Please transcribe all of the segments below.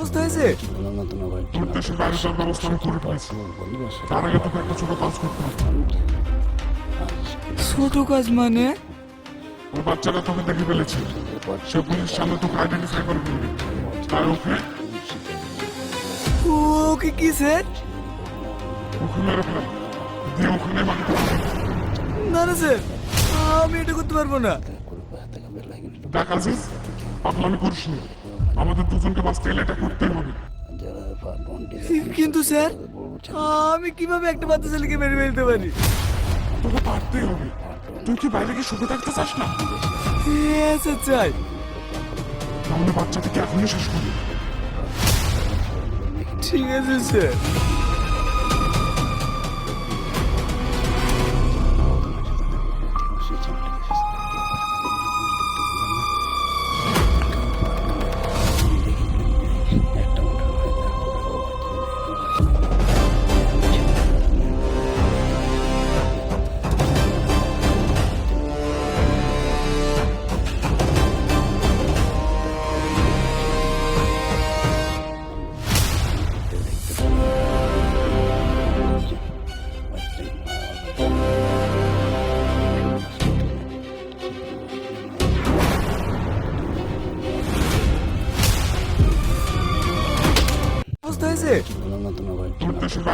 অবস্থা হয়েছে? যাওয়ার ব্যবস্থা আমি করে ফেলেছি তার আগে তোকে একটা ছোট কাজ করতে হবে। ছোট কাজ মানে? ওই বাচ্চাটা তোকে দেখে ফেলেছে। সে পুলিশ সামনে তোকে আইডেন্টিফাই করে ফেলবে। ওকে? ওকে কি স্যার? ওকে মেরে ফেল দিয়ে ওখানে মাটিতে না না স্যার। আমি এটা করতে পারব না। দেখ আজিজ পাগলামি করিস নি। আমাদের দুজনকে বাঁচতে গেলে এটা করতেই হবে। কিন্তু স্যার আমি কীভাবে একটা বাচ্চা ছেলেকে মেরে ফেলতে পারি? তোকে পারতেই হবে। তুই কি বাইরে গিয়ে সুখে থাকতে চাস না? স্যার চাই। তাহলে বাচ্চাটাকে এখনই শেষ করি ঠিক আছে স্যার।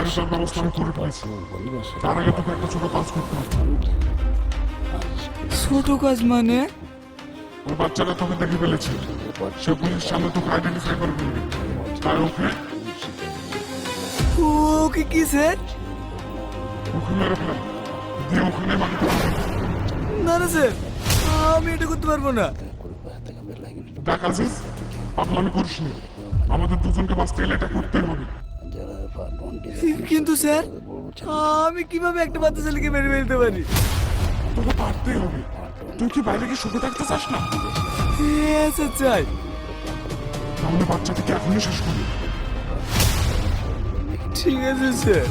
দেশের ব্যবস্থা আমি করে ফেলেছি। তার আগে তোকে একটা ছোট কাজ করতে হবে। ছোট কাজ মানে? ওই বাচ্চাটা তোকে দেখে ফেলেছে। সে পুলিশ সামনে তোকে আইডেন্টিফাই করে ফেলবে। তাই ওকে ওকে কি স্যার ওকে মেরে ফেল। দিয়ে ওখানে না না স্যার আমি এটা করতে পারব না। দেখ আজিজ পাগলামি করিস আমাদের দুজনকে বাঁচতে গেলে এটা করতেই হবে। কিন্তু স্যার আমি কীভাবে একটা বাচ্চা ছেলেকে মেরে ফেলতে পারি? তোকে পারতেই হবে। তুই কি বাইরে গিয়ে সুখে থাকতে চাস না? হ্যাঁ স্যার চাই। তাহলে বাচ্চাটাকে এখনই শেষ করি ঠিক আছে স্যার।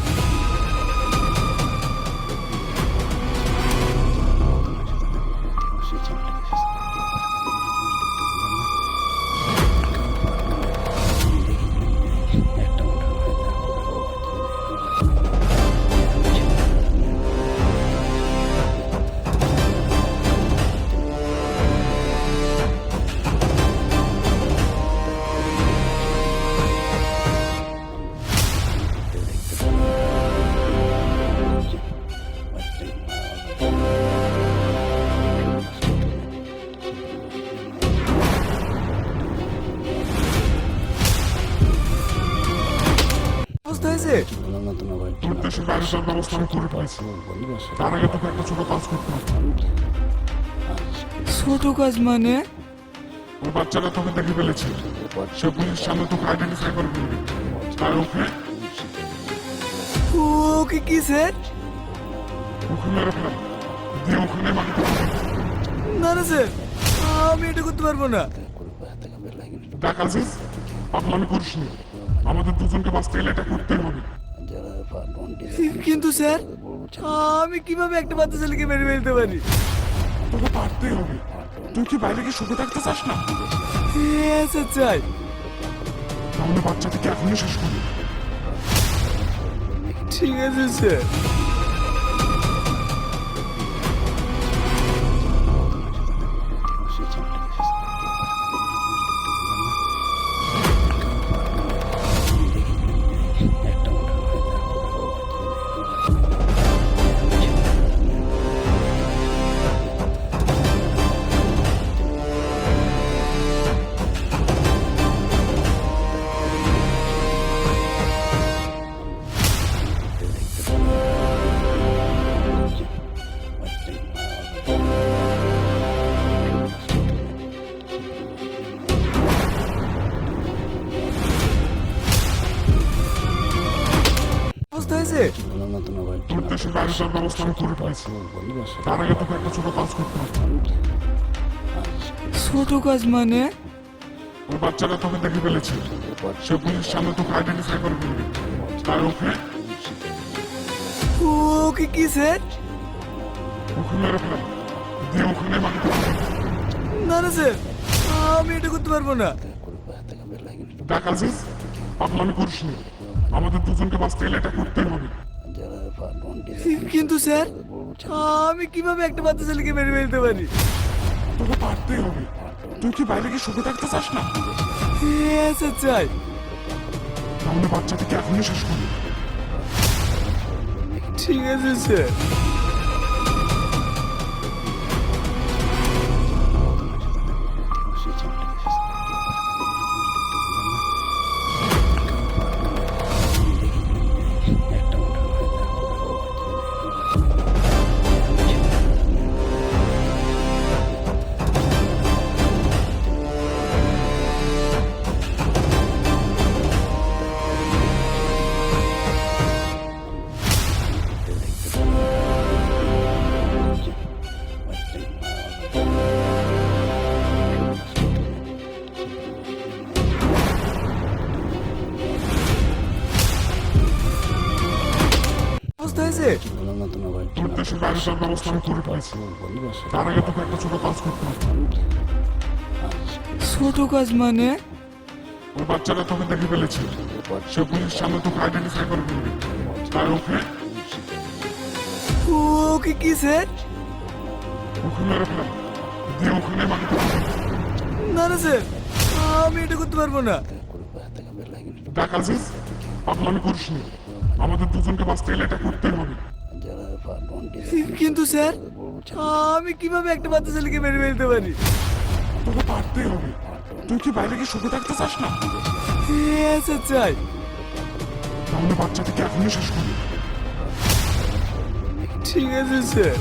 ব্যবস্থা আমি করে ফেলেছি তার আগে তোকে একটা ছোট কাজ করতে হবে ছোট কাজ মানে ওই তোকে দেখে ফেলেছে। সে পুলিশ সামনে তোকে আইডেন্টিফাই করে ফেলবে তাই ওকে? ওকে কি স্যার? ওকে মেরে ফেল। দিয়ে ওখানে না না স্যার আমি এটা করতে পারব না। দেখ আজিজ পাগলামি করিস আমাদের দুজনকে বাঁচতে গেলে এটা করতেই হবে। কিন্তু স্যার আমি কীভাবে একটা বাচ্চা ছেলেকে মেরে ফেলতে পারি? তোকে পারতেই হবে। তুই কি বাইরে গিয়ে সুখে থাকতে চাস না? হ্যাঁ স্যার চাই। তাহলে বাচ্চাটাকে এখনই শেষ করি ঠিক আছে স্যার। যাওয়ার ব্যবস্থা আমি করে ফেলেছি তার আগে তোকে একটা ছোট কাজ করতে হবে। ছোট কাজ মানে? ওই বাচ্চাটা তোকে দেখে ফেলেছে। সে পুলিশ সামনে তোকে আইডেন্টিফাই করে ফেলবে। তাই ওকে ওকে কি স্যার? ওকে মেরে ফেল দিয়ে ওখানে না না স্যার। আমি এটা করতে পারব না। দেখ আজিজ পাগলামি করিস আমাদের দুজনকে বাঁচতে গেলে এটা করতেই হবে। কিন্তু স্যার আমি কীভাবে একটা বাচ্চা ছেলেকে মেরে ফেলতে পারি? তোকে পারতেই হবে। তুই কি বাইরে গিয়ে সুখে থাকতে চাস না? হ্যাঁ স্যার চাই। তাহলে বাচ্চাটিকে এখনই শেষ করি। ঠিক আছে স্যার। তোর ব্যবস্থা আমি করে ফেলেছি তার আগে তোকে একটা ছোট কাজ করতে হবে। ছোট কাজ মানে? ওই বাচ্চাটা তোকে দেখে ফেলেছে। সে পুলিশ সামনে তোকে আইডেন্টিফাই করে ফেলবে। তাই ওকে ওকে কি স্যার মেরে ফেল দিয়ে ওখানে না না স্যার আমি এটা করতে পারব না। দেখ আজিজ পাগলামি করিস আমাদের দুজনকে বাঁচতে গেলে এটা করতে হবে। কিন্তু স্যার আমি কীভাবে একটা বাচ্চা ছেলেকে মেরে ফেলতে পারি? তোকে পারতেই হবে। তুই কি বাইরে গিয়ে সুখে থাকতে চাস না? হ্যাঁ স্যার চাই। তাহলে বাচ্চাটাকে এখনই শেষ করি। ঠিক আছে স্যার।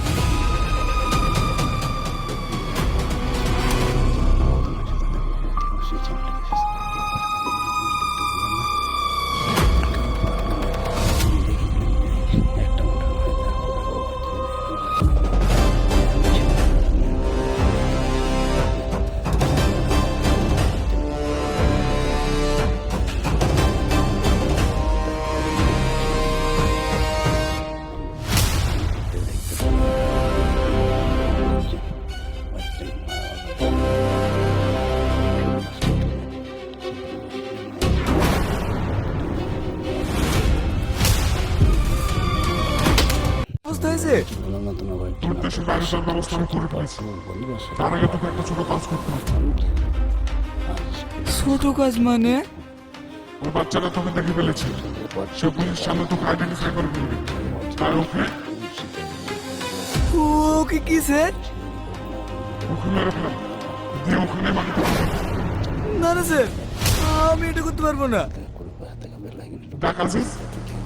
হয়েছে? তোর যাওয়ার ব্যবস্থা আমি করে ফেলেছি তার আগে তোকে একটা ছোট কাজ করতে ছোট কাজ মানে? ওই বাচ্চাটা তোকে দেখে ফেলেছে সে পুলিশ সামনে তোকে আইডেন্টিফাই করে ফেলবে তাই ওকে ওকে কি স্যার ফেল দিয়ে ওখানে মাকে না না স্যার আমি এটা করতে পারব না। দেখ আজিজ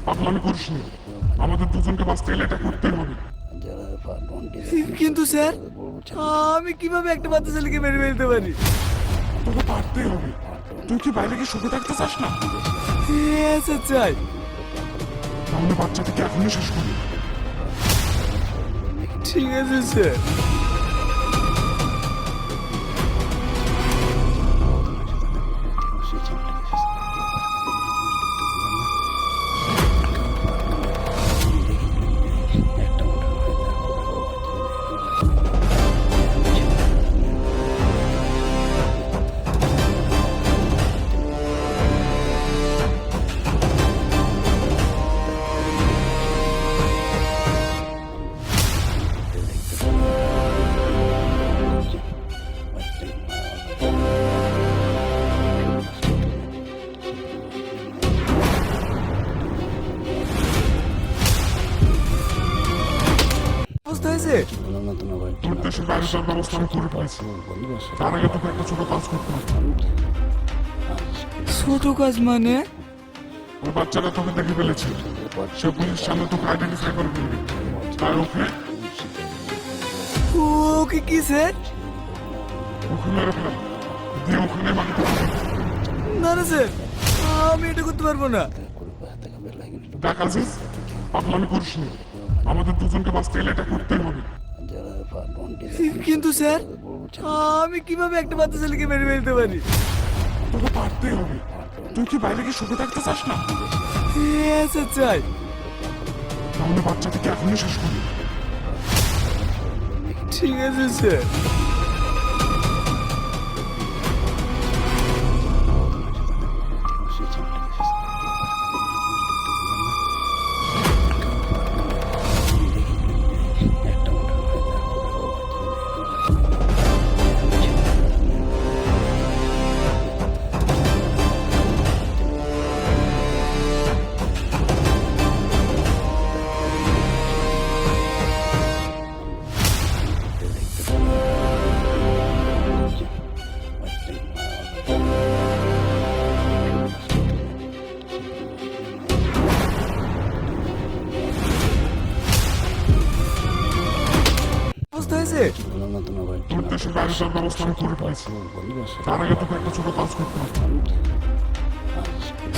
পাগলামি করিস নি আমাদের দুজনকে বাঁচতে গেলে এটা করতেই হবে। কিন্তু স্যার আমি কীভাবে একটা বাচ্চা ছেলেকে মেরে ফেলতে পারি? তোকে পারতেই হবে। তুই কি বাইরে গিয়ে সুখে থাকতে চাস না? হ্যাঁ স্যার চাই। তাহলে বাচ্চাটিকে এখনই শেষ করি। ঠিক আছে স্যার। হয়েছে তোর বাইরে যাওয়ার ব্যবস্থা আমি করে ফেলেছি তার আগে তোকে একটা ছোট কাজ করতে হবে ছোট কাজ মানে? ওই বাচ্চাটা তোকে দেখে ফেলেছে। সে পুলিশ সামনে তোকে আইডেন্টিফাই করে ফেলবে। তাই ওকে? ওকে কি স্যার? মেরে ফেল দিয়ে ওখানে মাকে না না স্যার। আমি এটা করতে পারব না। দেখ আজিজ পাগলামি করিস নি। আমাদের দুজনকে বাঁচতে গেলে এটা করতেই হবে। কিন্তু স্যার আমি কীভাবে একটা বাচ্চা ছেলেকে মেরে ফেলতে পারি? তোকে পারতেই হবে। তুই কি বাইরে গিয়ে সুখে থাকতে চাস না? স্যার চাই। তাহলে বাচ্চাটিকে এখনই শেষ করি। ঠিক আছে স্যার। যাওয়ার ব্যবস্থা আমি করে ফেলেছি তার আগে তোকে একটা ছোট কাজ করতে হবে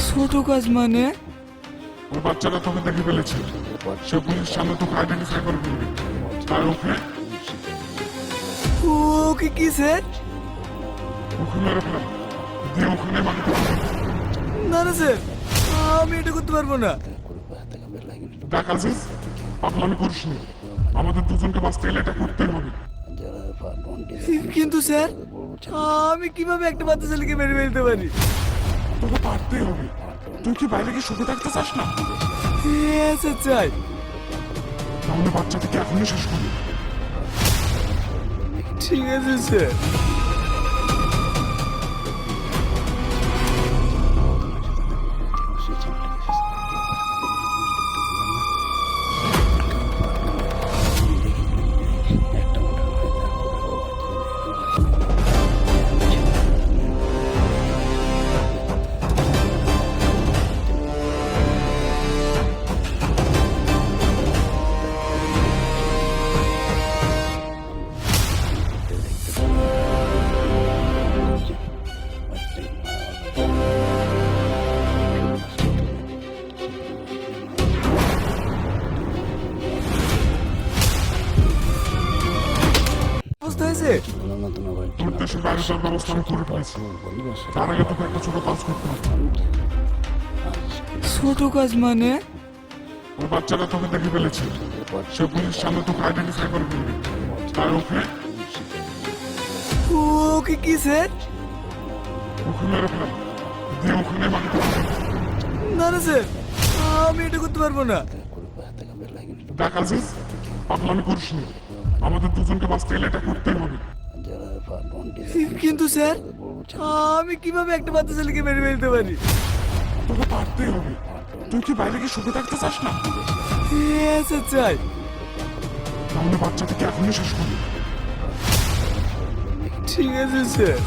ছোট কাজ মানে? ওই বাচ্চাটা তোকে দেখে ফেলেছে। সে পুলিশ সামনে তোকে আইডেন্টিফাই করে ফেলবে। তাই ওকে ওকে কি স্যার ওকে মেরে ফেল দিয়ে ওখানে মাটিতে না না স্যার আমি এটা করতে পারব না। দেখ আজিজ পাগলামি করিস আমাদের দুজনকে বাঁচতে গেলে এটা করতেই হবে। কিন্তু স্যার আমি কীভাবে একটা বাচ্চা ছেলেকে মেরে ফেলতে পারি? তোকে পারতেই হবে। তুই কি বাইরে গিয়ে সুখে থাকতে চাস না? হ্যাঁ স্যার চাই। তাহলে বাচ্চাটাকে এখনই শেষ করি। ঠিক আছে স্যার। ব্যবস্থা আমি করে ফেলেছি তার আগে তোকে একটা ছোট কাজ করতে হবে ছোট কাজ মানে? ওই বাচ্চাটা তোকে দেখে ফেলেছে। সে পুলিশ সামনে তোকে আইডেন্টিফাই করে ফেলবে। তাই ওকে? ওকে কি স্যার মেরে ফেল। দিয়ে ওখানে না না স্যার আমি এটা করতে পারব না। দেখ আজিজ পাগলামি করিস আমাদের দুজনকে বাঁচতে গেলে এটা করতেই হবে। কিন্তু স্যার আমি কীভাবে একটা বাচ্চা ছেলেকে মেরে ফেলতে পারি? তোকে পারতেই হবে। তুই কি বাইরে গিয়ে সুখে থাকতে চাস না? হ্যাঁ স্যার চাই। তাহলে বাচ্চাটাকে এখনই শেষ করি ঠিক আছে স্যার।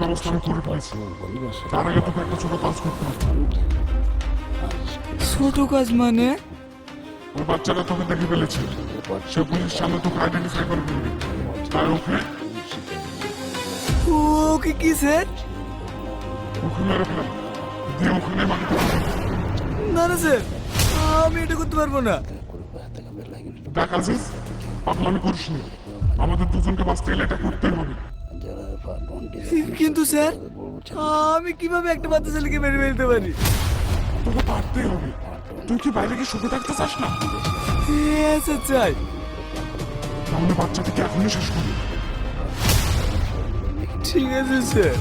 ব্যবস্থা আমি করে ফেলেছি তার আগে তোকে একটা ছোট কাজ করতে হবে। ছোট কাজ মানে? ওই বাচ্চাটা তোকে দেখে ফেলেছে। সে পুলিশ সামনে তোকে আইডেন্টিফাই করে ফেলবে তাই ওকে ওকে কি স্যার? ওকে মেরে ফেল। দিয়ে ওখানে না না স্যার। আমি এটা করতে পারব না। দেখ আজিজ পাগলামি করিস নি। আমাদের দুজনকে বাঁচতে গেলে এটা করতেই হবে। কিন্তু স্যার আমি কীভাবে একটা বাচ্চা ছেলেকে মেরে ফেলতে পারি? তোকে পারতেই হবে। তুই কি বাইরে গিয়ে সুখে থাকতে চাস না? স্যার চাই। তাহলে বাচ্চাটিকে এখনই শেষ করি। ঠিক আছে স্যার।